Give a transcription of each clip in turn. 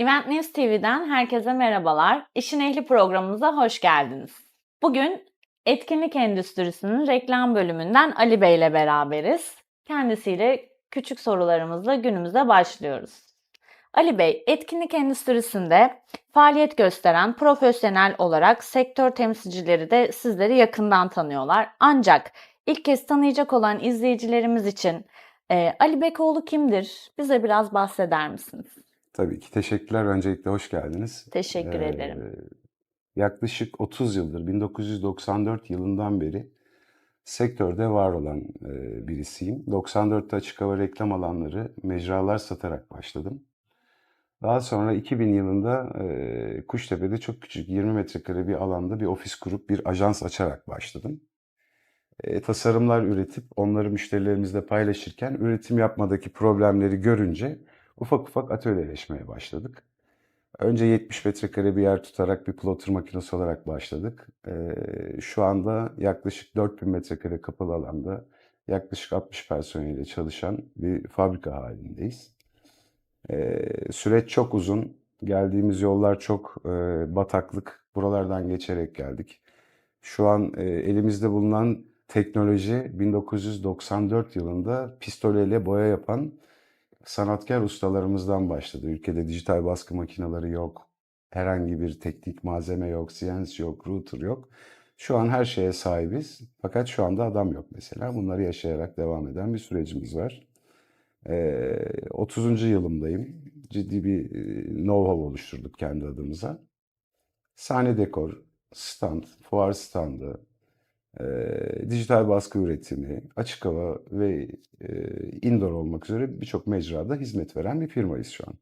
Event News TV'den herkese merhabalar. İşin Ehli programımıza hoş geldiniz. Bugün etkinlik endüstrisinin reklam bölümünden Ali Bey ile beraberiz. Kendisiyle küçük sorularımızla günümüze başlıyoruz. Ali Bey, etkinlik endüstrisinde faaliyet gösteren profesyonel olarak sektör temsilcileri de sizleri yakından tanıyorlar. Ancak ilk kez tanıyacak olan izleyicilerimiz için e, Ali Bekoğlu kimdir? Bize biraz bahseder misiniz? Tabii ki. Teşekkürler. Öncelikle hoş geldiniz. Teşekkür Ee, ederim. yaklaşık 30 yıldır, 1994 yılından beri sektörde var olan e, birisiyim. 94'te açık hava reklam alanları, mecralar satarak başladım. Daha sonra 2000 yılında e, Kuştepe'de çok küçük 20 metrekare bir alanda bir ofis kurup bir ajans açarak başladım. E, tasarımlar üretip onları müşterilerimizle paylaşırken üretim yapmadaki problemleri görünce ufak ufak atölyeleşmeye başladık. Önce 70 metrekare bir yer tutarak bir plotter makinesi olarak başladık. Ee, şu anda yaklaşık 4000 metrekare kapalı alanda yaklaşık 60 personeliyle çalışan bir fabrika halindeyiz. Ee, süreç çok uzun. Geldiğimiz yollar çok e, bataklık. Buralardan geçerek geldik. Şu an e, elimizde bulunan teknoloji 1994 yılında pistoleyle boya yapan sanatkar ustalarımızdan başladı. Ülkede dijital baskı makineleri yok. Herhangi bir teknik malzeme yok, CNC yok, router yok. Şu an her şeye sahibiz. Fakat şu anda adam yok mesela. Bunları yaşayarak devam eden bir sürecimiz var. Ee, 30. yılımdayım. Ciddi bir e, know-how oluşturduk kendi adımıza. Sahne dekor, stand, fuar standı, dijital baskı üretimi, açık hava ve indoor olmak üzere birçok mecrada hizmet veren bir firmayız şu an.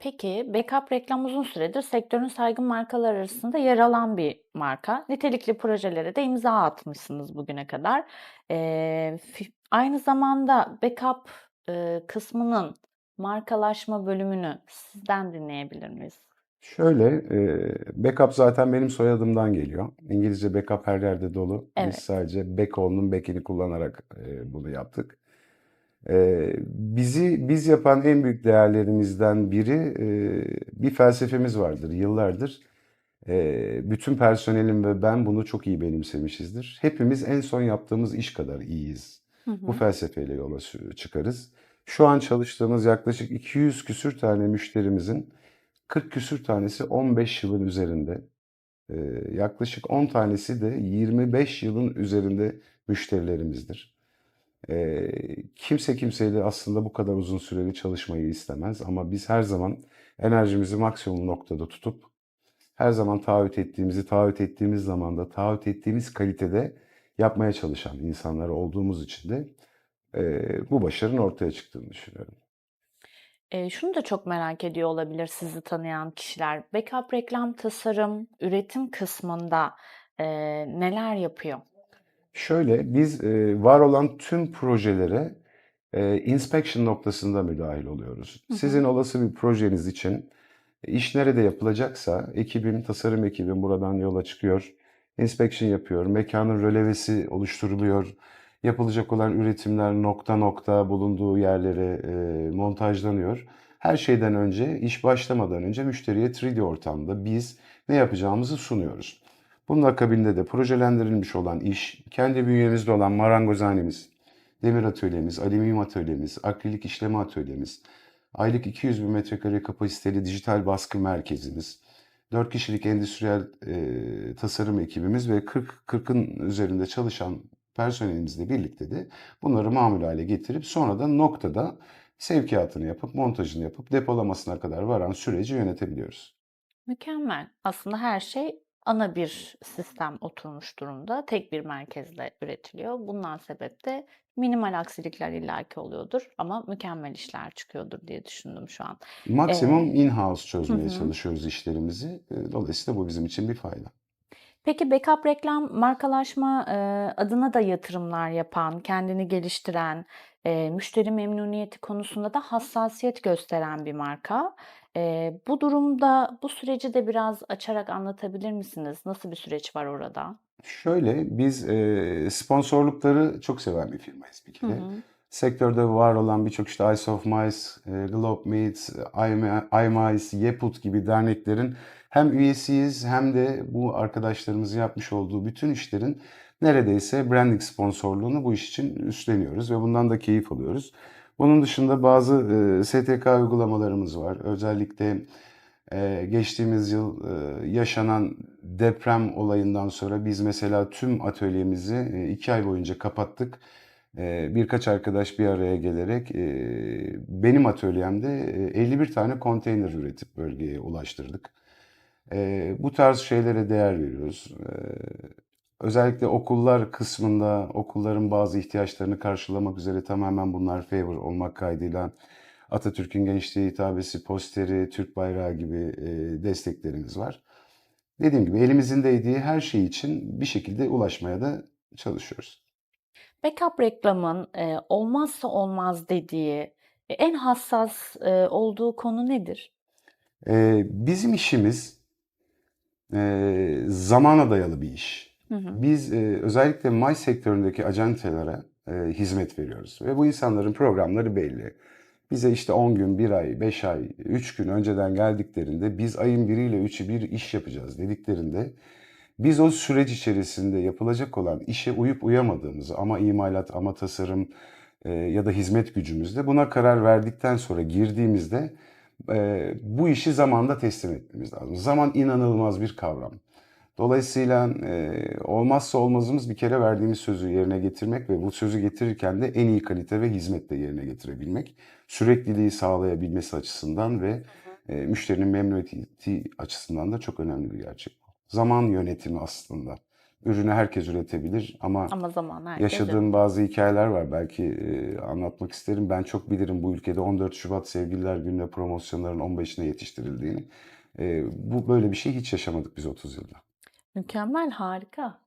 Peki, Backup Reklam uzun süredir sektörün saygın markalar arasında yer alan bir marka. Nitelikli projelere de imza atmışsınız bugüne kadar. Aynı zamanda Backup kısmının markalaşma bölümünü sizden dinleyebilir miyiz? Şöyle, e, backup zaten benim soyadımdan geliyor. İngilizce backup her yerde dolu. Biz Evet. sadece backhoe'nun back'ini kullanarak e, bunu yaptık. E, bizi biz yapan en büyük değerlerimizden biri e, bir felsefemiz vardır yıllardır. E, bütün personelim ve ben bunu çok iyi benimsemişizdir. Hepimiz en son yaptığımız iş kadar iyiyiz. Hı Bu hı. felsefeyle yola sü- çıkarız. Şu an çalıştığımız yaklaşık 200 küsür tane müşterimizin 40 küsür tanesi 15 yılın üzerinde. Yaklaşık 10 tanesi de 25 yılın üzerinde müşterilerimizdir. Kimse kimseyle aslında bu kadar uzun süreli çalışmayı istemez ama biz her zaman enerjimizi maksimum noktada tutup her zaman taahhüt ettiğimizi taahhüt ettiğimiz zamanda taahhüt ettiğimiz kalitede yapmaya çalışan insanlar olduğumuz için de bu başarının ortaya çıktığını düşünüyorum. Ee, şunu da çok merak ediyor olabilir sizi tanıyan kişiler. Backup reklam tasarım, üretim kısmında e, neler yapıyor? Şöyle, biz e, var olan tüm projelere e, inspection noktasında müdahil oluyoruz. Hı hı. Sizin olası bir projeniz için iş nerede yapılacaksa ekibim, tasarım ekibim buradan yola çıkıyor, inspection yapıyor, mekanın rölevesi oluşturuluyor, yapılacak olan üretimler nokta nokta bulunduğu yerlere e, montajlanıyor. Her şeyden önce, iş başlamadan önce müşteriye 3D ortamda biz ne yapacağımızı sunuyoruz. Bunun akabinde de projelendirilmiş olan iş, kendi bünyemizde olan marangozhanemiz, demir atölyemiz, alüminyum atölyemiz, akrilik işleme atölyemiz, aylık 200 bin metrekare kapasiteli dijital baskı merkezimiz, 4 kişilik endüstriyel e, tasarım ekibimiz ve 40 40'ın üzerinde çalışan personelimizle birlikte de bunları mamul hale getirip sonra da noktada sevkiyatını yapıp montajını yapıp depolamasına kadar varan süreci yönetebiliyoruz. Mükemmel. Aslında her şey ana bir sistem oturmuş durumda. Tek bir merkezle üretiliyor. Bundan sebep de minimal aksilikler illaki oluyordur ama mükemmel işler çıkıyordur diye düşündüm şu an. Maksimum Ee, in-house çözmeye hı. çalışıyoruz işlerimizi. E, Dolayısıyla bu bizim için bir fayda. Peki backup reklam markalaşma e, adına da yatırımlar yapan, kendini geliştiren, e, müşteri memnuniyeti konusunda da hassasiyet gösteren bir marka. E, bu durumda bu süreci de biraz açarak anlatabilir misiniz? Nasıl bir süreç var orada? Şöyle biz e, sponsorlukları çok seven bir firmayız bir Hı kere. hı. Sektörde var olan birçok işte Eyes of Mice, e, Globe Meets, iMice, Yeput gibi derneklerin hem üyesiyiz hem de bu arkadaşlarımızın yapmış olduğu bütün işlerin neredeyse branding sponsorluğunu bu iş için üstleniyoruz ve bundan da keyif alıyoruz. Bunun dışında bazı e, STK uygulamalarımız var. Özellikle e, geçtiğimiz yıl yaşanan deprem olayından sonra biz mesela tüm atölyemizi iki ay boyunca kapattık. E, birkaç arkadaş bir araya gelerek e, benim atölyemde e, 51 tane konteyner üretip bölgeye ulaştırdık. E, bu tarz şeylere değer veriyoruz. E, özellikle okullar kısmında okulların bazı ihtiyaçlarını karşılamak üzere tamamen bunlar favor olmak kaydıyla Atatürk'ün gençliğe hitabesi, posteri, Türk bayrağı gibi e, desteklerimiz var. Dediğim gibi elimizin değdiği her şey için bir şekilde ulaşmaya da çalışıyoruz. Backup reklamın e, olmazsa olmaz dediği, e, en hassas e, olduğu konu nedir? E, bizim işimiz e, zamana dayalı bir iş. Hı hı. Biz e, özellikle may sektöründeki acentelere e, hizmet veriyoruz ve bu insanların programları belli. Bize işte 10 gün, 1 ay, 5 ay, 3 gün önceden geldiklerinde biz ayın 1 ile 3'ü bir iş yapacağız dediklerinde biz o süreç içerisinde yapılacak olan işe uyup uyamadığımızı ama imalat, ama tasarım e, ya da hizmet gücümüzde buna karar verdikten sonra girdiğimizde e, bu işi zamanda teslim etmemiz lazım. Zaman inanılmaz bir kavram. Dolayısıyla e, olmazsa olmazımız bir kere verdiğimiz sözü yerine getirmek ve bu sözü getirirken de en iyi kalite ve hizmetle yerine getirebilmek. Sürekliliği sağlayabilmesi açısından ve e, müşterinin memnuniyeti açısından da çok önemli bir gerçek. Zaman yönetimi aslında. Ürünü herkes üretebilir ama Ama zaman herkes yaşadığım bazı hikayeler var. Belki e, anlatmak isterim. Ben çok bilirim bu ülkede 14 Şubat Sevgililer Günü'ne promosyonların 15'ine yetiştirildiğini. E, bu böyle bir şey hiç yaşamadık biz 30 yılda. Mükemmel, harika.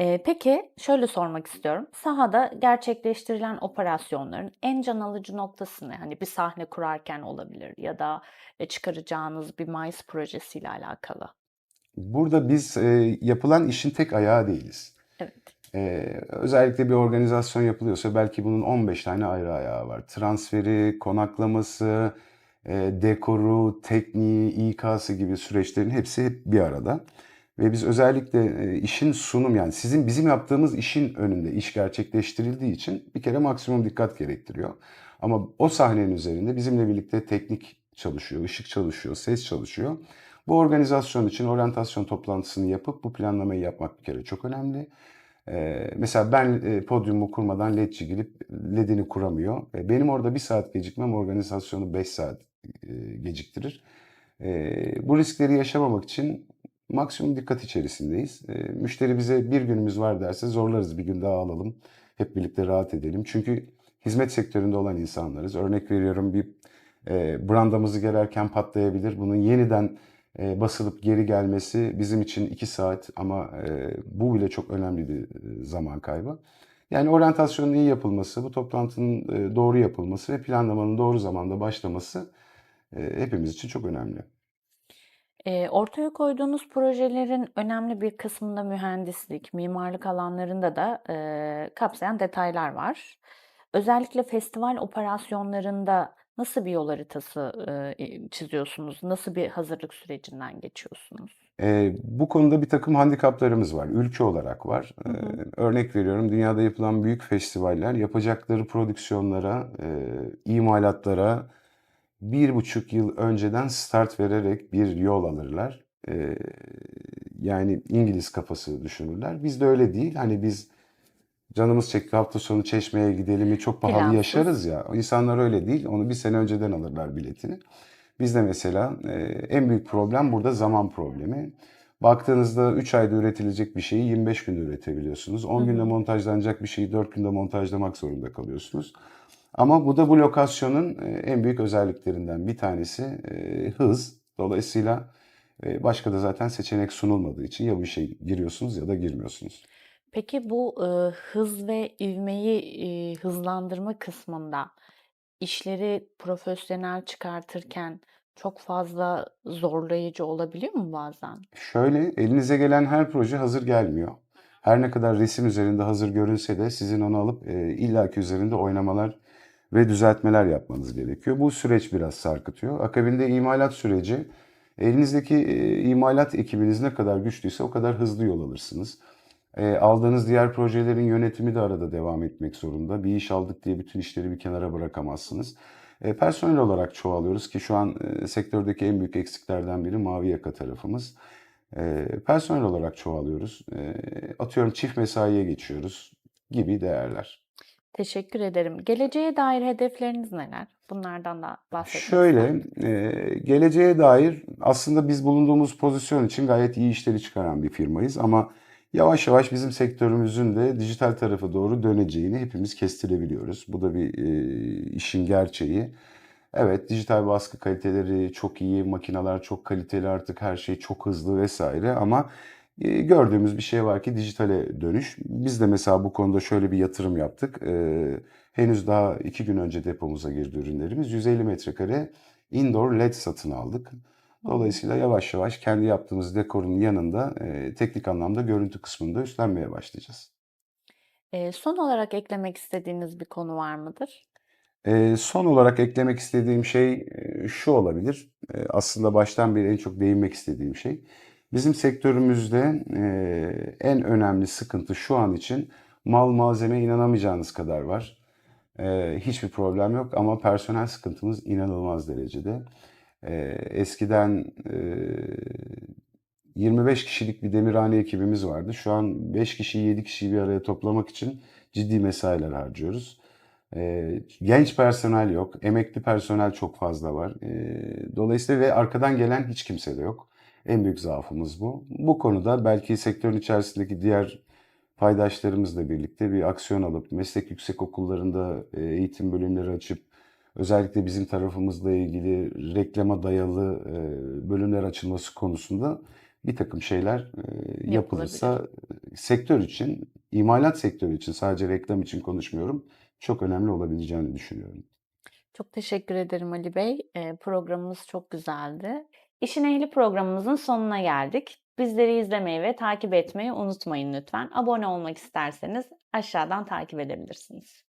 Ee, peki şöyle sormak istiyorum. Sahada gerçekleştirilen operasyonların en can alıcı noktası ne? Hani bir sahne kurarken olabilir ya da e, çıkaracağınız bir MICE projesiyle alakalı. Burada biz e, yapılan işin tek ayağı değiliz. Evet. E, özellikle bir organizasyon yapılıyorsa belki bunun 15 tane ayrı ayağı var. Transferi, konaklaması, e, dekoru, tekniği, İK'sı gibi süreçlerin hepsi hep bir arada. Ve biz özellikle e, işin sunum yani sizin bizim yaptığımız işin önünde iş gerçekleştirildiği için bir kere maksimum dikkat gerektiriyor. Ama o sahnenin üzerinde bizimle birlikte teknik çalışıyor, ışık çalışıyor, ses çalışıyor. Bu organizasyon için oryantasyon toplantısını yapıp bu planlamayı yapmak bir kere çok önemli. Ee, mesela ben e, podyumu kurmadan ledçi girip ledini kuramıyor. E, benim orada bir saat gecikmem organizasyonu 5 saat e, geciktirir. E, bu riskleri yaşamamak için maksimum dikkat içerisindeyiz. E, müşteri bize bir günümüz var derse zorlarız bir gün daha alalım. Hep birlikte rahat edelim. Çünkü hizmet sektöründe olan insanlarız. Örnek veriyorum bir e, brandamızı gererken patlayabilir. Bunun yeniden e, basılıp geri gelmesi bizim için 2 saat ama e, bu bile çok önemli bir e, zaman kaybı. Yani oryantasyonun iyi yapılması, bu toplantının doğru yapılması ve planlamanın doğru zamanda başlaması hepimiz için çok önemli. Ortaya koyduğunuz projelerin önemli bir kısmında mühendislik, mimarlık alanlarında da kapsayan detaylar var. Özellikle festival operasyonlarında nasıl bir yol haritası e, çiziyorsunuz? Nasıl bir hazırlık sürecinden geçiyorsunuz? E, bu konuda bir takım handikaplarımız var. Ülke olarak var. Hı hı. E, örnek veriyorum dünyada yapılan büyük festivaller yapacakları prodüksiyonlara, e, imalatlara bir buçuk yıl önceden start vererek bir yol alırlar. E, yani İngiliz kafası düşünürler. Bizde öyle değil. Hani biz canımız çekti hafta sonu Çeşme'ye gidelim çok pahalı Plansız. yaşarız ya. İnsanlar öyle değil. Onu bir sene önceden alırlar biletini. Bizde mesela e, en büyük problem burada zaman problemi. Baktığınızda 3 ayda üretilecek bir şeyi 25 günde üretebiliyorsunuz. 10 Hı günde montajlanacak bir şeyi 4 günde montajlamak zorunda kalıyorsunuz. Ama bu da bu lokasyonun e, en büyük özelliklerinden bir tanesi e, hız. Dolayısıyla e, başka da zaten seçenek sunulmadığı için ya bir şey giriyorsunuz ya da girmiyorsunuz. Peki bu e, hız ve ivmeyi e, hızlandırma kısmında işleri profesyonel çıkartırken çok fazla zorlayıcı olabiliyor mu bazen? Şöyle elinize gelen her proje hazır gelmiyor. her ne kadar resim üzerinde hazır görünse de sizin onu alıp e, illaki üzerinde oynamalar ve düzeltmeler yapmanız gerekiyor. Bu süreç biraz sarkıtıyor. Akabinde imalat süreci elinizdeki e, imalat ekibiniz ne kadar güçlüyse o kadar hızlı yol alırsınız. E, aldığınız diğer projelerin yönetimi de arada devam etmek zorunda. Bir iş aldık diye bütün işleri bir kenara bırakamazsınız. E, personel olarak çoğalıyoruz ki şu an e, sektördeki en büyük eksiklerden biri mavi yaka tarafımız. E, personel olarak çoğalıyoruz. E, atıyorum çift mesaiye geçiyoruz gibi değerler. Teşekkür ederim. Geleceğe dair hedefleriniz neler? Bunlardan da bahsetmek Şöyle, e, geleceğe dair aslında biz bulunduğumuz pozisyon için gayet iyi işleri çıkaran bir firmayız ama yavaş yavaş bizim sektörümüzün de dijital tarafa doğru döneceğini hepimiz kestirebiliyoruz. Bu da bir e, işin gerçeği. Evet, dijital baskı kaliteleri çok iyi, makineler çok kaliteli artık her şey çok hızlı vesaire ama e, gördüğümüz bir şey var ki dijitale dönüş. Biz de mesela bu konuda şöyle bir yatırım yaptık. E, henüz daha iki gün önce depomuza girdi ürünlerimiz. 150 metrekare indoor LED satın aldık. Dolayısıyla yavaş yavaş kendi yaptığımız dekorun yanında e, teknik anlamda görüntü kısmında üstlenmeye başlayacağız. E, son olarak eklemek istediğiniz bir konu var mıdır? E, son olarak eklemek istediğim şey e, şu olabilir. E, aslında baştan beri en çok değinmek istediğim şey. Bizim sektörümüzde e, en önemli sıkıntı şu an için mal malzeme inanamayacağınız kadar var. E, hiçbir problem yok ama personel sıkıntımız inanılmaz derecede. E, eskiden e, 25 kişilik bir demirhane ekibimiz vardı. Şu an 5 kişiyi 7 kişiyi bir araya toplamak için ciddi mesailer harcıyoruz. E, genç personel yok, emekli personel çok fazla var. E, dolayısıyla ve arkadan gelen hiç kimse de yok. En büyük zaafımız bu. Bu konuda belki sektörün içerisindeki diğer paydaşlarımızla birlikte bir aksiyon alıp meslek yüksek okullarında e, eğitim bölümleri açıp özellikle bizim tarafımızla ilgili reklama dayalı e, bölümler açılması konusunda bir takım şeyler e, yapılırsa sektör için, imalat sektörü için sadece reklam için konuşmuyorum çok önemli olabileceğini düşünüyorum. Çok teşekkür ederim Ali Bey. E, programımız çok güzeldi. İşin Ehli programımızın sonuna geldik. Bizleri izlemeyi ve takip etmeyi unutmayın lütfen. Abone olmak isterseniz aşağıdan takip edebilirsiniz.